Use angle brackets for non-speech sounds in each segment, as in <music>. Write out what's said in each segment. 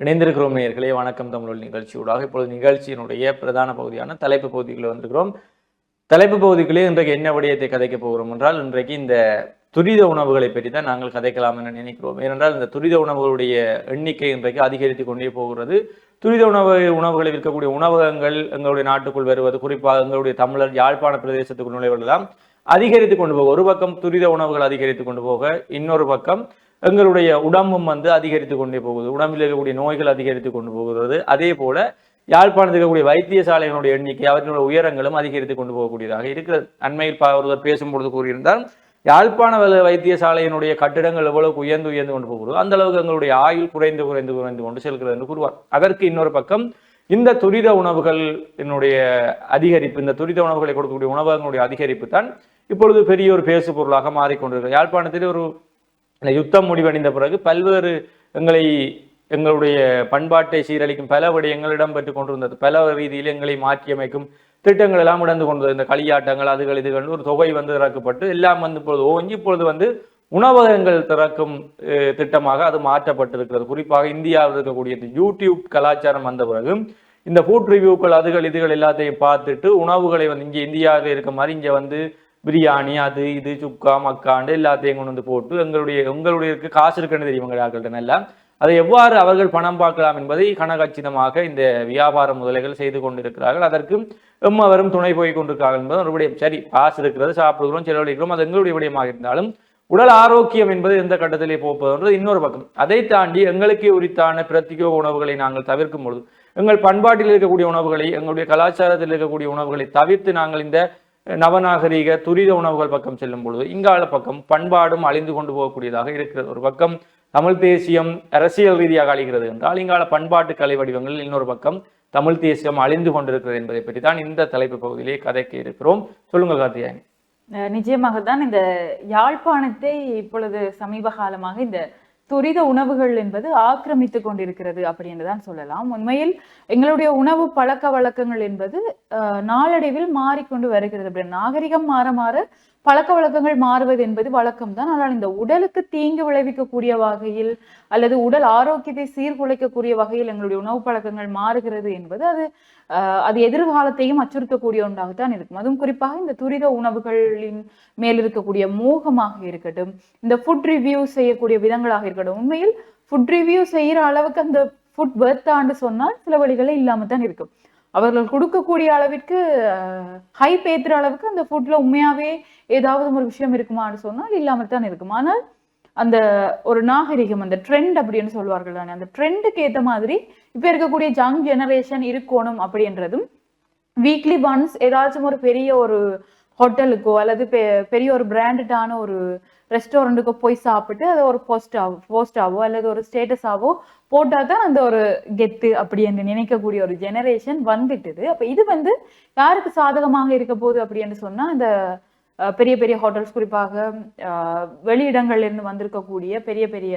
இணைந்திருக்கிறோம் நேயர்களே. வணக்கம் தமிழ் நிகழ்ச்சியூடாக. இப்பொழுது நிகழ்ச்சியினுடைய பிரதான பகுதியான தலைப்பு பகுதிகளில் வந்திருக்கிறோம். தலைப்பு பகுதிகளே இன்றைக்கு என்ன விடயத்தை கதைக்க போகிறோம் என்றால் இன்றைக்கு இந்த துரித உணவுகளை பற்றி தான் நாங்கள் கதைக்கலாம் என நினைக்கிறோம். ஏனென்றால் இந்த துரித உணவுகளுடைய எண்ணிக்கை இன்றைக்கு அதிகரித்து கொண்டே போகிறது. துரித உணவு உணவுகளை விற்கக்கூடிய உணவகங்கள் எங்களுடைய நாட்டுக்குள் வருவது குறிப்பாக எங்களுடைய தமிழர் யாழ்ப்பாண பிரதேசத்துக்கு நுழைவதெல்லாம் அதிகரித்து கொண்டு போக ஒரு பக்கம் துரித உணவுகள் அதிகரித்து கொண்டு போக இன்னொரு பக்கம் எங்களுடைய உடம்பும் வந்து அதிகரித்து கொண்டே போகுது. உடம்பில் இருக்கக்கூடிய நோய்கள் அதிகரித்து கொண்டு போகிறது. அதே போல யாழ்ப்பாணத்தில் இருக்கக்கூடிய வைத்தியசாலைகளுடைய எண்ணிக்கை அவற்றினுடைய உயரங்களும் அதிகரித்து கொண்டு போகக்கூடியதாக இருக்கிறது. அண்மையில் ஒருவர் பேசும்பொழுது கூறியிருந்தால் யாழ்ப்பாண வைத்தியசாலையினுடைய கட்டிடங்கள் எவ்வளவு உயர்ந்து உயர்ந்து கொண்டு போகிறதோ அந்த அளவுக்கு எங்களுடைய ஆயுள் குறைந்து குறைந்து குறைந்து கொண்டு செல்கிறது என்று கூறுவார். அதற்கு இன்னொரு பக்கம் இந்த துரித உணவுகள் என்னுடைய அதிகரிப்பு இந்த துரித உணவுகளை கொடுக்கக்கூடிய உணவகங்களுடைய அதிகரிப்பு தான் இப்பொழுது பெரிய ஒரு பேசு பொருளாக மாறிக்கொண்டிருக்கிறது. யாழ்ப்பாணத்தில் ஒரு இந்த யுத்தம் முடிவடைந்த பிறகு பல்வேறு எங்களை எங்களுடைய பண்பாட்டை சீரழிக்கும் பல விடயங்கள் இடம்பெற்று கொண்டிருந்தது. பல ரீதியில் எங்களை மாற்றியமைக்கும் திட்டங்கள் எல்லாம் இடந்து கொண்டது. இந்த களியாட்டங்கள் அதுகள் இதுகள் ஒரு தொகை வந்து திறக்கப்பட்டு எல்லாம் வந்து இப்பொழுது ஓங்கி இப்பொழுது வந்து உணவகங்கள் திறக்கும் திட்டமாக அது மாற்றப்பட்டிருக்கிறது. குறிப்பாக இந்தியாவில் இருக்கக்கூடிய இந்த யூடியூப் கலாச்சாரம் வந்த பிறகு இந்த ஃபுட் ரிவ்யூக்கள் அதுகள் இதுகள் எல்லாத்தையும் பார்த்துட்டு உணவுகளை வந்து இங்கே இந்தியாவில் இருக்க மாதிரி இங்கே வந்து பிரியாணி அது இது சுக்கா மக்காண்டு எல்லாத்தையும் கொண்டு வந்து போட்டு எங்களுடைய உங்களுடைய காசு இருக்குன்னு தெரியும் எங்கள் ஆட்கள்கிட்ட எல்லாம் அதை எவ்வாறு அவர்கள் பணம் பார்க்கலாம் என்பதை கனகச்சிதமாக இந்த வியாபார முதலைகள் செய்து கொண்டிருக்கிறார்கள். அதற்கு எம்மவரும் துணை போய் கொண்டிருக்கிறார்கள் என்பது ஒரு சரி காசு இருக்கிறது சாப்பிடுகிறோம் செலவழிக்கிறோம் அது எங்களுடைய விடயமாக இருந்தாலும் உடல் ஆரோக்கியம் என்பது எந்த கட்டத்திலே போப்பதுன்றது இன்னொரு பக்கம். அதை தாண்டி எங்களுக்கே உரித்தான பிரத்திகோ உணவுகளை நாங்கள் தவிர்க்கும் பொழுது எங்கள் பண்பாட்டில் இருக்கக்கூடிய உணவுகளை எங்களுடைய கலாச்சாரத்தில் இருக்கக்கூடிய உணவுகளை தவிர்த்து நாங்கள் இந்த நவநாகரீக துரித உணவுகள் பக்கம் செல்லும் பொழுது இங்கால பக்கம் பண்பாடும் அழிந்து கொண்டு போகக்கூடியதாக இருக்கிறது. ஒரு பக்கம் தமிழ் தேசியம் அரசியல் ரீதியாக அழிகிறது என்றால் இங்கால பண்பாட்டு கலை வடிவங்கள் இன்னொரு பக்கம் தமிழ் தேசியம் அழிந்து கொண்டிருக்கிறது என்பதை பற்றி தான் இந்த தலைப்பு பகுதியிலே கதைக்க இருக்கிறோம். சொல்லுங்கள் கார்த்தியாயன் அஹ் நிச்சயமாக தான் இந்த யாழ்ப்பாணத்தை இப்பொழுது சமீப காலமாக இந்த துரித உணவுகள் என்பது ஆக்கிரமித்து கொண்டிருக்கிறது அப்படின்னு தான் சொல்லலாம். உண்மையில் எங்களுடைய உணவு பழக்க வழக்கங்கள் என்பது அஹ், நாளடைவில் மாறிக்கொண்டு வருகிறது. அப்படின்னு நாகரிகம் மாற மாற பழக்க வழக்கங்கள் மாறுவது என்பது வழக்கம் தான். ஆனால் இந்த உடலுக்கு தீங்கு விளைவிக்கக்கூடிய வகையில் அல்லது உடல் ஆரோக்கியத்தை சீர்குலைக்கக்கூடிய வகையில் எங்களுடைய உணவு பழக்கங்கள் மாறுகிறது என்பது அது அது எதிர்காலத்தையும் அச்சுறுத்தக்கூடிய ஒன்றாகத்தான் இருக்கும். அதுவும் குறிப்பாக இந்த துரித உணவுகளின் மேல் இருக்கக்கூடிய மோகமாக இருக்கட்டும் இந்த ஃபுட் ரிவ்யூ செய்யக்கூடிய விதங்களாக இருக்கட்டும் உண்மையில் ஃபுட் ரிவ்யூ செய்யற அளவுக்கு அந்த ஃபுட் ஆண்டு சொன்னால் சில வழிகளே இல்லாம தான் இருக்கும். அவர்கள் கொடுக்கக்கூடிய அளவிற்கு ஹைப் ஏத்துற அளவுக்கு அந்த ஃபுட்ல உண்மையாவே ஏதாவது ஒரு விஷயம் இருக்குமான்னு சொன்னால் இல்லாமல் தான் இருக்கும். ஆனால் அந்த ஒரு நாகரிகம் அந்த ட்ரெண்ட் அப்படின்னு சொல்வார்கள் தானே. அந்த ட்ரெண்டுக்கு ஏத்த மாதிரி இப்ப இருக்கக்கூடிய ஜங் ஜெனரேஷன் இருக்கணும் அப்படின்றதும் வீக்லி ஒன்ஸ் ஏதாச்சும் ஒரு பெரிய ஒரு ஹோட்டலுக்கோ அல்லது பெ- பெரிய ஒரு பிராண்டடான ஒரு ரெஸ்டாரண்ட்டுக்கோ போய் சாப்பிட்டு அதை ஒரு போஸ்டாவோ போஸ்டாவோ அல்லது ஒரு ஸ்டேட்டஸாவோ போட்டால் தான் அந்த ஒரு கெத்து அப்படி என்று நினைக்கக்கூடிய ஒரு ஜெனரேஷன் வந்துட்டுது. அப்போ இது வந்து யாருக்கு சாதகமாக இருக்க போகுது அப்படின்னு சொன்னால் இந்த பெரிய பெரிய ஹோட்டல்ஸ் குறிப்பாக அஹ், இருந்து வந்திருக்கக்கூடிய பெரிய பெரிய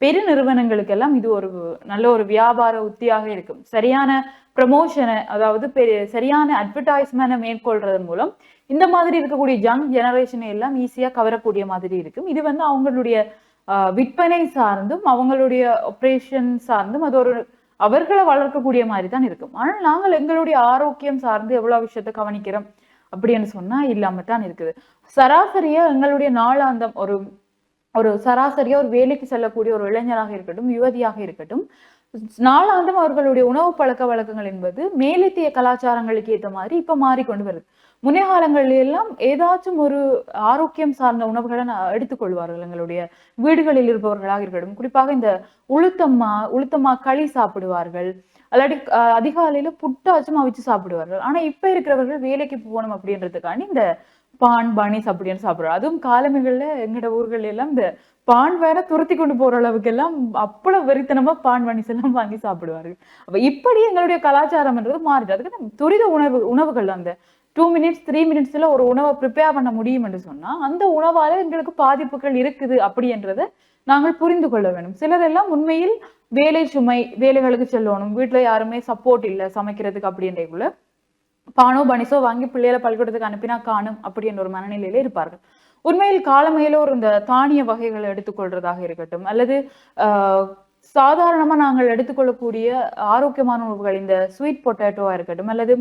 பெரு நிறுவனங்களுக்கெல்லாம் இது ஒரு நல்ல ஒரு வியாபார உத்தியாக இருக்கும். சரியான ப்ரமோஷனை அதாவது பெரிய சரியான அட்வர்டைஸ்மெண்ட்டை மேற்கொள்றதன் மூலம் இந்த மாதிரி இருக்கக்கூடிய ஜங் ஜெனரேஷனை எல்லாம் ஈஸியாக கவரக்கூடிய மாதிரி இருக்கும். இது வந்து அவங்களுடைய ஆஹ், விற்பனை சார்ந்தும் அவங்களுடைய ஆப்ரேஷன் சார்ந்தும் அது ஒரு அவர்களை வளர்க்கக்கூடிய மாதிரி தான் இருக்கும். ஆனால் நாங்கள் எங்களுடைய ஆரோக்கியம் சார்ந்து எவ்வளவு விஷயத்தை கவனிக்கிறோம்? அப்படின்னு சொன்னா இல்லாம தான் இருக்குது. சராசரியா எங்களுடைய நாளாந்தம் ஒரு ஒரு சராசரியா ஒரு வேலைக்கு செல்லக்கூடிய ஒரு இளைஞராக இருக்கட்டும் யுவதியாக இருக்கட்டும் நாளாந்தம் அவர்களுடைய உணவு பழக்க வழக்கங்கள் என்பது மேலத்திய கலாச்சாரங்களுக்கு ஏற்ற மாதிரி இப்ப மாறிக்கொண்டு வருது. முன்னே காலங்களில் எல்லாம் ஏதாச்சும் ஒரு ஆரோக்கியம் சார்ந்த உணவுகளை நான் எடுத்துக்கொள்வார்கள். எங்களுடைய வீடுகளில் இருப்பவர்களாக இருக்கட்டும் குறிப்பாக இந்த உளுத்தம்மா உளுத்தம்மா களி சாப்பிடுவார்கள். அல்லாட்டி அஹ், அதிகாலையில புட்டாச்சும் அவிச்சு சாப்பிடுவார்கள். ஆனா இப்ப இருக்கிறவர்கள் வேலைக்கு போகணும் அப்படின்றதுக்காண்டி இந்த பான் பானிஸ் அப்படின்னு சாப்பிடுறோம் அதுவும் காலமிகள்ல எங்கட ஊர்கள் எல்லாம் இந்த பான் வேற துரத்தி கொண்டு போற அளவுக்கு எல்லாம் அவ்வளவு வெறித்தனமா பான் பானிஸ் எல்லாம் வாங்கி சாப்பிடுவார்கள். அப்ப இப்படி எங்களுடைய கலாச்சாரம்ன்றது மாறிடுது அதுக்கு துரித உணவு உணவுகள் அந்த டூ மினிட்ஸ் த்ரீ மினிட்ஸ்ல ஒரு உணவை ப்ரிப்பேர் பண்ண முடியும் என்று சொன்னா அந்த உணவால எங்களுக்கு பாதிப்புகள் இருக்குது அப்படின்றத நாங்கள் புரிந்து கொள்ள வேண்டும். சிலரெல்லாம் உண்மையில் வேலை சுமை வேலைகளுக்கு செல்லணும். வீட்டுல யாருமே சப்போர்ட் இல்லை சமைக்கிறதுக்கு அப்படின்றக்குள்ள பானோ பனிசோ வாங்கி பிள்ளைகளை பள்ளிக்கூடத்துக்கு அனுப்பினா காணும் அப்படின்ற ஒரு மனநிலையில இருப்பார்கள். உண்மையில் காலமையில ஒரு இந்த தானிய வகைகளை எடுத்துக்கொள்றதாக இருக்கட்டும் அல்லது ஆஹ், சாதாரணமா நாங்கள் எடுத்துக்கொள்ளக்கூடிய ஆரோக்கியமான உணவுகள் இந்த ஸ்வீட் பொட்டேட்டோவா இருக்கட்டும் அல்லது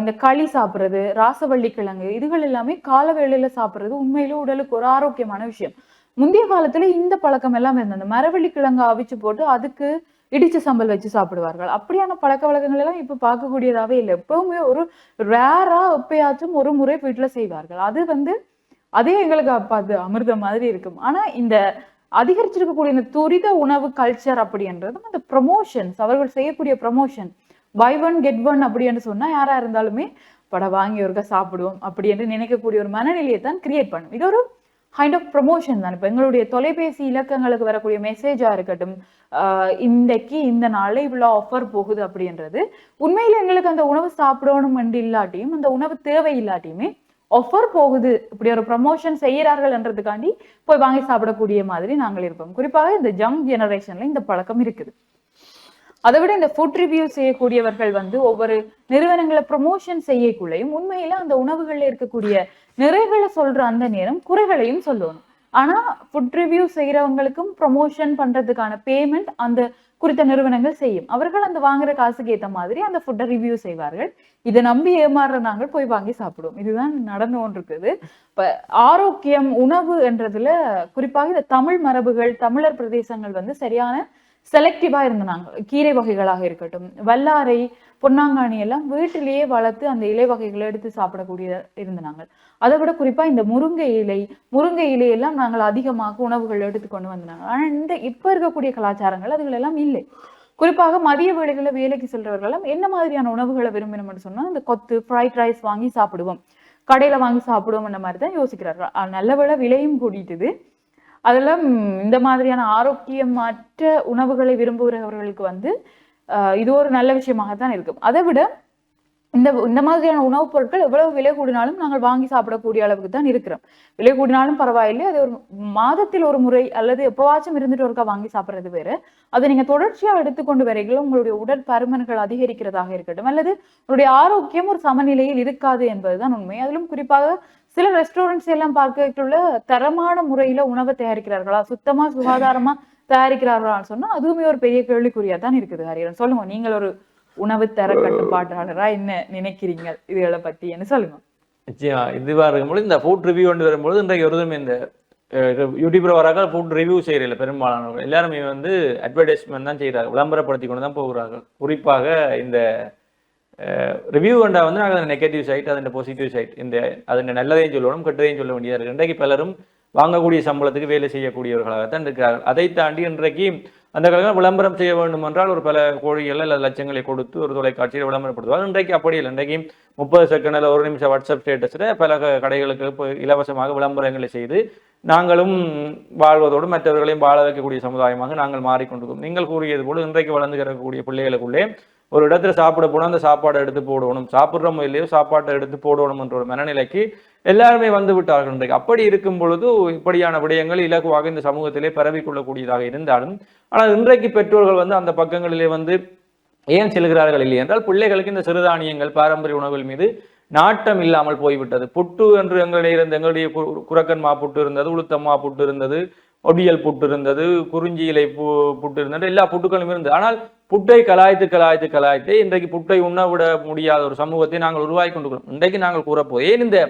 இந்த களி சாப்பிடுறது ராசவள்ளி கிழங்கு இதுகள் எல்லாமே கால வேளையில சாப்பிடுறது உண்மையிலே உடலுக்கு ஒரு ஆரோக்கியமான விஷயம். முந்தைய காலத்துல இந்த பழக்கம் எல்லாம் இருந்தது. அந்த மரவள்ளி கிழங்கு அவிச்சு போட்டு அதுக்கு இடிச்ச சம்பல் வச்சு சாப்பிடுவார்கள். அப்படியான பழக்க வழக்கங்கள் எல்லாம் இப்ப பார்க்கக்கூடியதாவே இல்லை. எப்பவுமே ஒரு ரேரா எப்பயாச்சும் ஒரு முறை வீட்டுல செய்வார்கள். அது வந்து அதே எங்களுக்கு அப்ப அது அமிர்தம் மாதிரி இருக்கும். ஆனா இந்த அதிகரிச்சிருக்கக்கூடிய இந்த துரித உணவு கல்ச்சர் அப்படின்றதும் இந்த ப்ரொமோஷன்ஸ் அவர்கள் செய்யக்கூடிய promotion buy one get one அப்படின்னு சொன்னா யாரா இருந்தாலுமே படம் வாங்கி ஒருக்க சாப்பிடுவோம் அப்படி என்று நினைக்கக்கூடிய ஒரு மனநிலையை தான் கிரியேட் பண்ணும். இது ஒரு கைண்ட் ஆஃப் ப்ரொமோஷன் தான். இப்போ எங்களுடைய தொலைபேசி இலக்கங்களுக்கு வரக்கூடிய மெசேஜாக இருக்கட்டும் ஆஹ் இன்றைக்கு இந்த நாளில் இவ்வளோ ஆஃபர் போகுது அப்படின்றது உண்மையில எங்களுக்கு அந்த உணவு சாப்பிடணும் என்று இல்லாட்டியும் அந்த உணவு தேவை இல்லாட்டியுமே ஆஃபர் போகுது. இப்படி ஒரு ப்ரமோஷன் செய்யறார்கள் என்றதுக்காண்டி போய் வாங்கி சாப்பிடக்கூடிய மாதிரி நாங்கள் இருப்போம் குறிப்பாக இந்த ஜங் ஜெனரேஷன்ல இந்த பழக்கம் இருக்குது. அதை விட இந்த ஃபுட் ரிவ்யூ செய்யக்கூடியவர்கள் வந்து ஒவ்வொரு நிறுவனங்களை ப்ரொமோஷன் செய்யக்குள்ளேயும் உண்மையில அந்த உணவுகளில் இருக்கக்கூடிய நிறைகளை சொல்ற அந்த நேரம் குறைகளையும் சொல்லணும். ஆனா ஃபுட் ரிவ்யூ செய்யறவங்களுக்கும் ப்ரொமோஷன் பண்றதுக்கான பேமெண்ட் அந்த குறித்த நிறுவனங்கள் செய்யும். அவர்கள் அந்த வாங்குற காசுக்கு ஏத்த மாதிரி அந்த ஃபுட்டை ரிவ்யூ செய்வார்கள். இதை நம்பி ஏமாறுற நாங்கள் போய் வாங்கி சாப்பிடுவோம். இதுதான் நடந்து கொண்டிருக்குது. இப்ப ஆரோக்கியம் உணவு என்றதுல குறிப்பாக இந்த தமிழ் மரபுகள் தமிழர் பிரதேசங்கள் வந்து சரியான செலக்டிவா இருந்தாங்க கீரை வகைகளாக இருக்கட்டும் வல்லாரை பொன்னாங்கானி எல்லாம் வீட்டிலேயே வளர்த்து அந்த இலை வகைகளை எடுத்து சாப்பிடக்கூடிய இருந்தாங்க அதை விட குறிப்பா இந்த முருங்கை இலை முருங்கை இலை எல்லாம் நாங்கள் அதிகமாக உணவுகள் எடுத்துக்கொண்டு வந்தாங்க ஆனா இந்த இப்ப இருக்கக்கூடிய கலாச்சாரங்கள் அதுகளெல்லாம் இல்லை. குறிப்பாக மதிய வேலைகளில் வேலைக்கு செல்றவர்களும் என்ன மாதிரியான உணவுகளை விரும்பினோம்னு சொன்னா இந்த கொத்து ஃப்ரைட் ரைஸ் வாங்கி சாப்பிடுவோம். கடையில வாங்கி சாப்பிடுவோம் அந்த மாதிரி தான் யோசிக்கிறார்கள். நல்ல விலையும் கூட்டிட்டுது அதில் இந்த மாதிரியான ஆரோக்கியமற்ற உணவுகளை விரும்புகிறவர்களுக்கு வந்து இது ஒரு நல்ல விஷயமாகத்தான் இருக்கும். அதை விட இந்த இந்த மாதிரியான உணவுப் பொருட்கள் எவ்வளவு விலை கூடினாலும் நாங்கள் வாங்கி சாப்பிடக்கூடிய அளவுக்கு தான் இருக்கிறோம். விலை கூடினாலும் பரவாயில்லை அது ஒரு மாதத்தில் ஒரு முறை அல்லது எப்பவாச்சும் இருந்துட்டு ஒருக்கா வாங்கி சாப்பிடுறது வேறு. அதை நீங்க தொடர்ச்சியா எடுத்துக்கொண்டு வரைகளும் உங்களுடைய உடற்பருமன்கள் அதிகரிக்கிறதாக இருக்கட்டும் அல்லது உங்களுடைய ஆரோக்கியம் ஒரு சமநிலையில் இருக்காது என்பதுதான் உண்மை. அதிலும் குறிப்பாக சில ரெஸ்டாரண்ட்ஸ் எல்லாம் பார்க்கக்குள்ள தரமான முறையில உணவை தயாரிக்கிறார்களா? சுத்தமா சுகாதாரமா தயாரிக்கிறார்களான்னு சொன்னா அதுவுமே ஒரு பெரிய கேள்விக்குறியா தான் இருக்குது ஹரியரன் சொல்லுங்க நீங்கள் ஒரு உணவு தர கட்டுப்பாட்டாளரா என்ன நினைக்கிறீங்க இதுகளை பத்தி என்ன சொல்லுங்க? நிச்சயமா இதுவா இருக்கும்போது இந்த ஃபுட் ரிவ்யூ கொண்டு வரும்போது இன்றைக்கு ஒருதும் இந்த யூடியூப்ல வராங்க ஃபுட் ரிவ்யூ செய்யறதில்ல பெரும்பாலானவர்கள். எல்லாருமே வந்து அட்வர்டைஸ்மெண்ட் தான் செய்கிறார்கள் விளம்பரப்படுத்தி கொண்டு தான் போகிறார்கள். குறிப்பாக இந்த ரிவ்யூ கண்டா வந்து நாங்கள் அந்த நெகட்டிவ் சைட் அதன் பாசிட்டிவ் சைட் இந்த அதை நல்லதையும் சொல்லணும் கெட்டதையும் சொல்ல வேண்டியதாக இருக்கு. இன்றைக்கு பலரும் வாங்கக்கூடிய சம்பளத்துக்கு வேலை செய்யக்கூடியவர்களாகத்தான் இருக்கிறார்கள். அதை தாண்டி இன்றைக்கு அந்த காலத்தில் விளம்பரம் செய்ய வேண்டும் என்றால் ஒரு பல கோழிகள் அல்லது லட்சங்களை கொடுத்து ஒரு தொலைக்காட்சியில் விளம்பரப்படுத்துவார் இன்றைக்கு அப்படி இல்லை. இன்றைக்கு முப்பது செகண்டில் ஒரு நிமிஷம் வாட்ஸ்அப் ஸ்டேட்டஸில் பல கடைகளுக்கு இப்போ இலவசமாக விளம்பரங்களை செய்து நாங்களும் வாழ்வதோடு மற்றவர்களையும் வாழ வைக்கக்கூடிய சமுதாயமாக நாங்கள் மாறிக்கொண்டிருக்கோம் நீங்கள் கூறியது போல இன்றைக்கு வளர்ந்து கிடக்கக்கூடிய பிள்ளைகளுக்குள்ளே ஒரு இடத்துல சாப்பிட போனால் அந்த சாப்பாடை எடுத்து போடணும். சாப்பிட்றோமோ இல்லையோ சாப்பாட்டை எடுத்து போடணும் என்ற ஒரு மனநிலைக்கு எல்லாருமே வந்து விட்டார்கள் இன்றைக்கு. அப்படி இருக்கும் பொழுது இப்படியான விடயங்கள் இலகுவாக இந்த சமூகத்திலே பரவிக்கொள்ளக்கூடியதாக இருந்தாலும் ஆனால் இன்றைக்கு பெற்றோர்கள் வந்து அந்த பக்கங்களிலே வந்து ஏன் செல்கிறார்கள் இல்லை என்றால் பிள்ளைகளுக்கு இந்த சிறுதானியங்கள் பாரம்பரிய உணவுகள் மீது நாட்டம் இல்லாமல் போய்விட்டது. புட்டு என்று எங்களுடைய இருந்த எங்களுடைய கு- குரக்கன்மா புட்டு இருந்தது உளுத்தம்மா புட்டு இருந்தது ஒடியல் புட்டு இருந்தது குறிஞ்சி இலை பு புட்டு இருந்தது எல்லா புட்டுகளும் இருந்தது. ஆனால் புட்டை கலாய்த்து கலாய்த்து கலாய்த்து இன்றைக்கு புட்டை உண்ண விட முடியாத ஒரு சமூகத்தை நாங்கள் உருவாக்கி கொண்டிருக்கிறோம். இன்றைக்கு நாங்கள் கூறப்போ ஏன் இந்த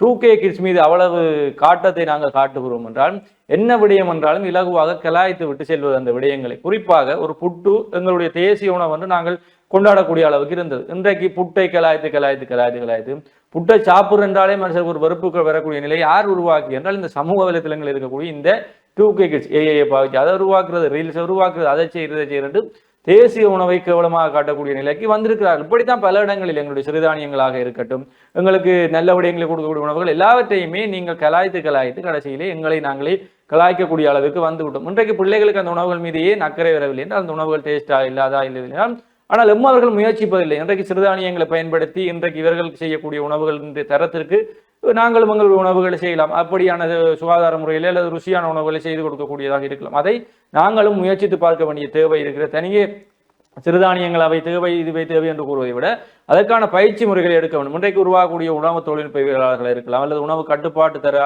டூ கே கிட்ஸ் மீது அவ்வளவு காட்டத்தை நாங்கள் காட்டுகிறோம் என்றால் என்ன விடயம் என்றாலும் இலகுவாக கலாய்த்து விட்டு செல்வது அந்த விடயங்களை. குறிப்பாக ஒரு புட்டு எங்களுடைய தேசிய உணவு வந்து நாங்கள் கொண்டாடக்கூடிய அளவுக்கு இருந்தது. இன்றைக்கு புட்டை கலாய்த்து கலாய்த்து கலாய்த்து கலாய்த்து புட்டை சாப்பிடுற என்றாலே மனுஷருக்கு ஒரு வெறுப்புகள் வரக்கூடிய நிலை யார் உருவாக்கி என்றால் இந்த சமூக வலைத்தளங்கள் இருக்கக்கூடிய இந்த டூ கே கிட்ஸ் ஏஏ பாவிச்சு அதை உருவாக்குறது ரீல்ஸ் உருவாக்குறது அதை செய்யறது செய்யறது தேசிய உணவை கேவலமாக காட்டக்கூடிய நிலைக்கு வந்திருக்கிறார்கள். இப்படித்தான் பல இடங்களில் எங்களுடைய சிறுதானியங்களாக இருக்கட்டும் எங்களுக்கு நல்ல விடயங்களை கொடுக்கக்கூடிய உணவுகள் எல்லாவற்றையுமே நீங்கள் கலாய்த்து கலாய்த்து கடைசியிலே எங்களை நாங்களே கலாய்க்கக்கூடிய அளவுக்கு வந்து விட்டோம் இன்றைக்கு பிள்ளைகளுக்கு அந்த உணவுகள் மீது ஏன் அக்கறை வரவில்லை என்றால் அந்த உணவுகள் டேஸ்டா இல்லாதா இல்லை என்றால் ஆனால் எம்மா அவர்கள் முயற்சிப்பதில்லை. இன்றைக்கு சிறுதானியங்களை பயன்படுத்தி இன்றைக்கு இவர்கள் செய்யக்கூடிய உணவுகள் தரத்திற்கு நாங்களும் எங்கள் உணவுகளை செய்யலாம். அப்படியான சுகாதார முறையில் அல்லது ருசியான உணவுகளை செய்து கொடுக்கக்கூடியதாக இருக்கலாம். அதை நாங்களும் முயற்சித்து பார்க்க வேண்டிய தேவை இருக்கிற தனியே சிறுதானியங்கள் அவை தேவை இதுவை தேவை என்று கூறுவதை விட அதற்கான பயிற்சி முறைகளை எடுக்க வேண்டும். இன்றைக்கு உருவாகக்கூடிய உணவு தொழில்நுட்பவியலாளர்கள் இருக்கலாம் அல்லது உணவு கட்டுப்பாட்டு தர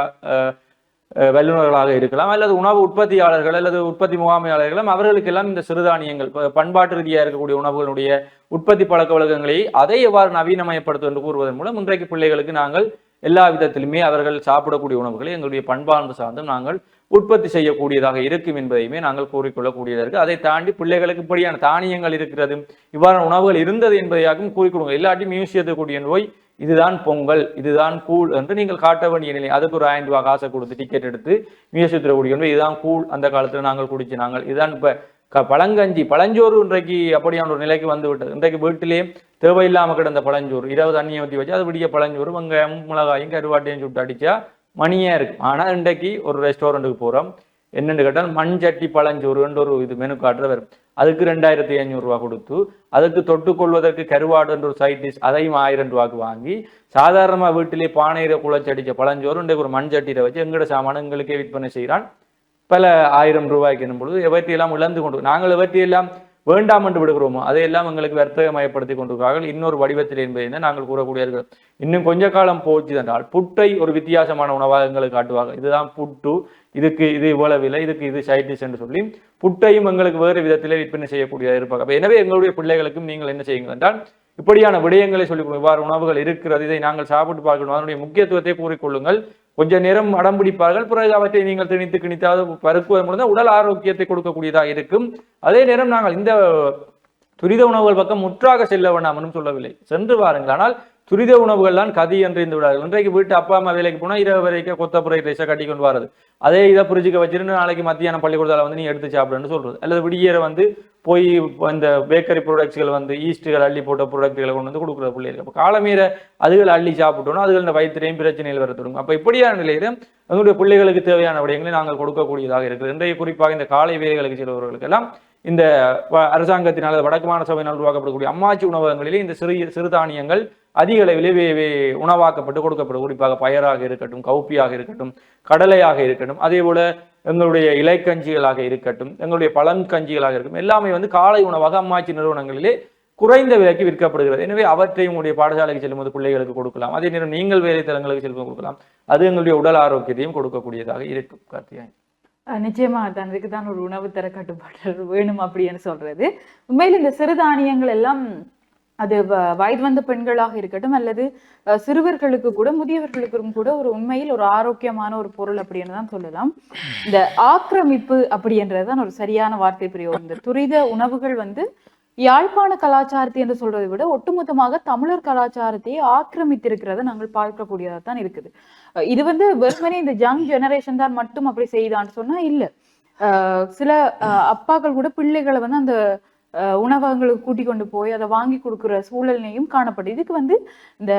வல்லுநர்களாக இருக்கலாம் அல்லது உணவு உற்பத்தியாளர்கள் அல்லது உற்பத்தி முகாமையாளர்களும் அவர்களுக்கெல்லாம் இந்த சிறுதானியங்கள் பண்பாட்டு ரீதியாக இருக்கக்கூடிய உணவுகளுடைய உற்பத்தி பழக்க வழக்கங்களை அதை எவ்வாறு நவீனமயப்படுத்தும் என்று கூறுவதன் மூலம் இன்றைக்கு பிள்ளைகளுக்கு நாங்கள் எல்லா விதத்திலுமே அவர்கள் சாப்பிடக்கூடிய உணவுகளை எங்களுடைய பண்பாடு சார்ந்தும் நாங்கள் உற்பத்தி செய்யக்கூடியதாக இருக்கும் என்பதையுமே நாங்கள் கூறிக்கொள்ளக்கூடியதாக இருக்குது அதை தாண்டி பிள்ளைகளுக்கு இப்படியான தானியங்கள் இருக்கிறது இவ்வாறான உணவுகள் இருந்தது என்பதையாகவும் கூறிக்கொடுங்க இல்லாட்டி மியூசியத்துக்கூடிய நோய் இதுதான் பொங்கல் இதுதான் கூழ் என்று நீங்கள் காட்ட வேண்டிய நிலை. அதுக்கு ஒரு ஆயிரம் ரூபாய் காசை கொடுத்து டிக்கெட் எடுத்து மியூசியத்தில் கூடிய இதுதான் கூழ். அந்த காலத்தில் நாங்கள் குடிச்சு நாங்கள் இதுதான் இப்போ க- பழங்கஞ்சி பழஞ்சோறு இன்றைக்கு அப்படியான ஒரு நிலைக்கு வந்து விட்டது. இன்றைக்கு வீட்டிலே தேவையில்லாமல் கிடந்த பழஞ்சோறு இருபது தண்ணியை ஊற்றி வச்சு அது விடிய பழஞ்சோறு வெங்காயம் மிளகாயும் கருவாட்டையும் சுட்டு அடிச்சா மணியா இருக்கும் ஆனா இன்றைக்கு ஒரு ரெஸ்டாரண்ட்டுக்கு போறோம். என்னென்னு கேட்டால் மண் சட்டி பழஞ்சோறுன்ற ஒரு இது மெனு காட்டுற வரும் அதுக்கு ரெண்டாயிரத்தி ஐநூறு ரூபா கொடுத்து அதுக்கு தொட்டுக்கொள்வதற்கு கொள்வதற்கு கருவாடுன்ற ஒரு சைட் டிஷ் அதையும் ஆயிரம் ரூபாய்க்கு வாங்கி சாதாரணமா வீட்டிலே பானையில குழச்சடிச்ச பழஞ்சோறு இன்றைக்கு ஒரு மண் சட்டியில் வச்சு எங்கட சாமான எங்களுக்கே விற்பனை செய்கிறான் பல ஆயிரம் ரூபாய்க்கு எனும் பொழுது எவற்றையெல்லாம் இழந்து கொண்டு நாங்கள் எவற்றையெல்லாம் வேண்டாம் என்று விடுகிறோமோ அதையெல்லாம் எங்களுக்கு வர்த்தகமயப்படுத்தி கொண்டிருக்கிறார்கள். இன்னொரு வடிவத்தில் என்பதை நாங்கள் கூறக்கூடியவர்கள். இன்னும் கொஞ்ச காலம் போச்சு என்றால் புட்டை ஒரு வித்தியாசமான உணவாக எங்களுக்கு காட்டுவாங்க இதுதான் புட்டு. இதுக்கு இது இவ்வளவு இல்லை இதுக்கு இது சைடிஷ் என்று சொல்லி புட்டையும் எங்களுக்கு வேறு விதத்திலே விற்பனை செய்யக்கூடியதாக இருப்பாங்க எனவே எங்களுடைய பிள்ளைகளுக்கும் நீங்கள் என்ன செய்யுங்கள் என்றால் இப்படியான விடயங்களை சொல்லிக் கொடுங்க இவ்வாறு உணவுகள் இருக்கிறது இதை நாங்கள் சாப்பிட்டு பார்க்கணும். அதனுடைய முக்கியத்துவத்தை கூறிக்கொள்ளுங்கள். கொஞ்ச நேரம் அடம் பிடிப்பார்கள். பிறகு அவற்றை நீங்கள் திணித்து கிணித்தாவது பருக்குவதன் மூலம் உடல் ஆரோக்கியத்தை கொடுக்கக்கூடியதாக இருக்கும். அதே நேரம் நாங்கள் இந்த துரித உணவுகள் பக்கம் முற்றாக செல்ல வேண்டாம் என்றும் சொல்லவில்லை. சென்று வாருங்கள். ஆனால் துரித உணவுகள் தான் கதி என்று இருந்து விடாது. இன்றைக்கு வீட்டு அப்பா அம்மா வேலைக்கு போனால் இரவு வரைக்கும் கொத்தப்புறை ரைஸாக கட்டி கொண்டு வரது. அதே இதை புரிஞ்சுக்க வச்சிருந்து நாளைக்கு மத்தியானம் பள்ளிக்கூடத்தில் வந்து நீ எடுத்து சாப்பிடுன்னு சொல்றது. அல்லது விடியற வந்து போய் இந்த பேக்கரி ப்ராடக்ட்ஸ்கள் வந்து ஈஸ்ட்டுகள் அள்ளி போட்ட ப்ராடக்ட்களை கொண்டு வந்து கொடுக்குற பிள்ளைகள் அப்போ காலமீற அதுகள் அள்ளி சாப்பிட்டோம்னா அதுகள் இந்த வயிற்றுலையும் பிரச்சனைகள் வர தொடங்கும் அப்போ இப்படியான நிலையில எங்களுடைய பிள்ளைகளுக்கு தேவையான விடயங்களை நாங்கள் கொடுக்கக்கூடியதாக இருக்குது இன்றைய குறிப்பாக இந்த காலை வேலைகளுக்கு செல்பவர்களுக்கெல்லாம் இந்த அரசாங்கத்தினால் வடக்கு மாநில சபையினால் உருவாக்கப்படக்கூடிய அம்மாச்சி உணவகங்களிலே இந்த சிறு சிறுதானியங்கள் அதிக அளவில் உணவாக்கப்பட்டு கொடுக்கப்படும். குறிப்பாக பயராக இருக்கட்டும் கவுப்பியாக இருக்கட்டும் கடலையாக இருக்கட்டும் அதே போல எங்களுடைய இலைக்கஞ்சிகளாக இருக்கட்டும் எங்களுடைய பழங்கஞ்சிகளாக இருக்கட்டும் எல்லாமே வந்து காலை உணவாக அம்மாச்சி நிறுவனங்களிலே குறைந்த விலைக்கு விற்கப்படுகிறது. எனவே அவற்றை உங்களுடைய பாடசாலைக்கு செல்லும்போது பிள்ளைகளுக்கு கொடுக்கலாம். அதே நேரம் நீங்கள் வேலை தலங்களுக்கு செல்லும்போது கொடுக்கலாம். அது எங்களுடைய உடல் ஆரோக்கியத்தையும் கொடுக்கக்கூடியதாக இருக்கும். கார்த்திகாய் நிச்சயமாக நிச்சயமா தான் தான் ஒரு உணவு தர கட்டுப்பாடு <laughs> வேணும் அப்படின்னு சொல்றது. உண்மையில் இந்த சிறுதானியங்கள் எல்லாம் அது வ- வயது வந்த பெண்களாக இருக்கட்டும் அல்லது அஹ், சிறுவர்களுக்கு கூட முதியவர்களுக்கும் கூட ஒரு உண்மையில் ஒரு ஆரோக்கியமான ஒரு பொருள் அப்படின்னு தான் சொல்லலாம். இந்த ஆக்கிரமிப்பு அப்படின்றது தான் ஒரு சரியான வார்த்தை பிரயோகம். இந்த துரித உணவுகள் வந்து யாழ்ப்பாண கலாச்சாரத்தை என்று சொல்றதை விட ஒட்டுமொத்தமாக தமிழர் கலாச்சாரத்தை ஆக்கிரமித்திருக்கிறத நாங்கள் பார்க்கக்கூடியதாக தான் இருக்குது இது வந்து வெறுமனே இந்த யங் ஜெனரேஷன் தான் மட்டும் அப்படி செய்தான்னு சொன்னா இல்ல. சில அஹ் அப்பாக்கள் கூட பிள்ளைகளை வந்து அந்த அஹ் உணவகங்களுக்கு கூட்டி கொண்டு போய் அதை வாங்கி கொடுக்குற சூழல்லையும் காணப்படுது இதுக்கு வந்து இந்த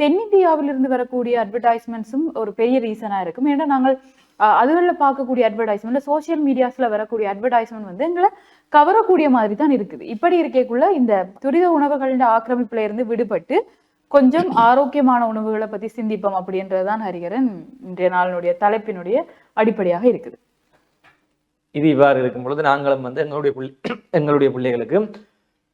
தென்னிந்தியாவிலிருந்து வரக்கூடிய அட்வர்டைஸ்மெண்ட்ஸும் ஒரு பெரிய ரீசனா இருக்கும். ஏன்னா நாங்கள் அஹ் அதுகளில் பார்க்கக்கூடிய அட்வர்டைஸ்மெண்ட் சோசியல் மீடியாஸ்ல வரக்கூடிய அட்வர்டைஸ்மெண்ட் வந்து எங்களை கவரக்கூடிய மாதிரி தான் இருக்குது. இப்படி இருக்கக்குள்ள இந்த துரித உணவுகளின் ஆக்கிரமிப்புல இருந்து விடுபட்டு கொஞ்சம் ஆரோக்கியமான உணவுகளை பத்தி சிந்திப்போம் அப்படின்றதுதான் ஹரிகரன் இன்றைய நாளினுடைய தலைப்பினுடைய அடிப்படையாக இருக்குது. இது இவ்வாறு இருக்கும் பொழுது நாங்களும் வந்து எங்களுடைய பிள்ளை எங்களுடைய பிள்ளைகளுக்கு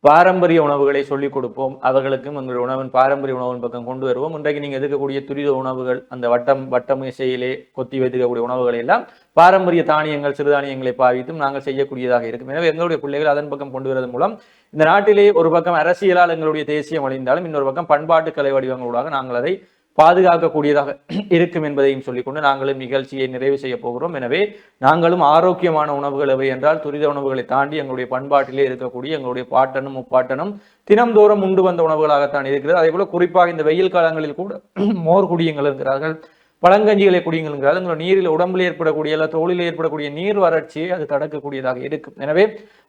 பாரம்பரிய உணவுகளை சொல்லிக் கொடுப்போம். அவர்களுக்கும் எங்களுடைய உணவின் பாரம்பரிய உணவின் பக்கம் கொண்டு வருவோம். இன்றைக்கு நீங்கள் எதுக்கக்கூடிய துரித உணவுகள் அந்த வட்டம் வட்டம் இசையிலே கொத்தி வைத்திருக்கக்கூடிய உணவுகளை எல்லாம் பாரம்பரிய தானியங்கள் சிறுதானியங்களை பாவித்தும் நாங்கள் செய்யக்கூடியதாக இருக்கும். எனவே எங்களுடைய பிள்ளைகள் அதன் பக்கம் கொண்டு வருவதன் மூலம் இந்த நாட்டிலே ஒரு பக்கம் அரசியலால் எங்களுடைய தேசியம் அழிந்தாலும் இன்னொரு பக்கம் பண்பாட்டு கலை வடிவங்களூடாக நாங்கள் அதை பாதுகாக்கக்கூடியதாக இருக்கும் என்பதையும் சொல்லிக்கொண்டு நாங்களும் நிகழ்ச்சியை நிறைவு செய்ய போகிறோம். எனவே நாங்களும் ஆரோக்கியமான உணவுகள் எவை என்றால் துரித உணவுகளை தாண்டி எங்களுடைய பண்பாட்டிலே இருக்கக்கூடிய எங்களுடைய பாட்டனும் முப்பாட்டனும் தினம்தோறும் உண்டு வந்த உணவுகளாகத்தான் இருக்கிறது. அதே போல குறிப்பாக இந்த வெயில் காலங்களில் கூட மோர் குடியுங்கள் இருக்கிறார்கள் பழங்கஞ்சிகளை குடியுங்கள் எங்களுடைய நீரில் உடம்பில் ஏற்படக்கூடிய அல்ல தோளில் ஏற்படக்கூடிய நீர் வறட்சியை அது தடுக்கக்கூடியதாக இருக்கும். எனவே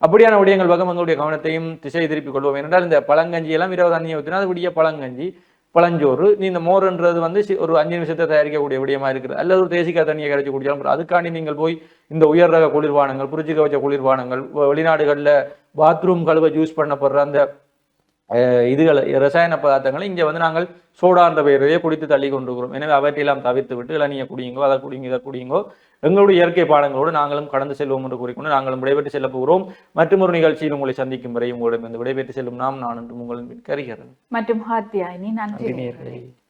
அப்படியான விடயங்கள் பக்கம் எங்களுடைய கவனத்தையும் திசை திருப்பிக் கொள்வோம். ஏனென்றால் இந்த பழங்கஞ்சி எல்லாம் இரவு தண்ணியை ஊற்றினா அது விடிய பழங்கஞ்சி. பழஞ்சோறு நீ இந்த மோர்ன்றது வந்து ஒரு அஞ்சு நிமிஷத்தை தயாரிக்கக்கூடிய விடயமா இருக்குது. அல்லது ஒரு தேசிக்காய் தண்ணியை கரைச்சி குடிச்சாலும் அதுக்காண்டி நீங்கள் போய் இந்த உயர் ரக குளிர்பானங்கள் புரிச்சுக்க வச்ச குளிர்பானங்கள் வெளிநாடுகளில் பாத்ரூம் கழுவ யூஸ் பண்ணப்படுற அந்த இதுகளை ரசாயன பதார்த்தங்களை இங்கே வந்து நாங்கள் சோடான்ற பெயரையே குடித்து தள்ளி கொண்டிருக்கிறோம் எனவே அவற்றையெல்லாம் தவிர்த்து விட்டு நீங்கள் குடியுங்கோ அதை குடிங்க இதை குடியுங்கோ எங்களுடைய இயற்கை பாடங்களோடு நாங்களும் கடந்து செல்வோம் என்று கூறிக்கொண்டு நாங்களும் விடைபெற்று செல்ல போகிறோம். மற்றும் ஒரு நிகழ்ச்சியில் உங்களை சந்திக்கும் வரை உங்களிடம் இந்த விடைபெற்று செல்லும் நாம் நான் என்று உங்களின் கரிகிறேன் மற்றும் நன்றி.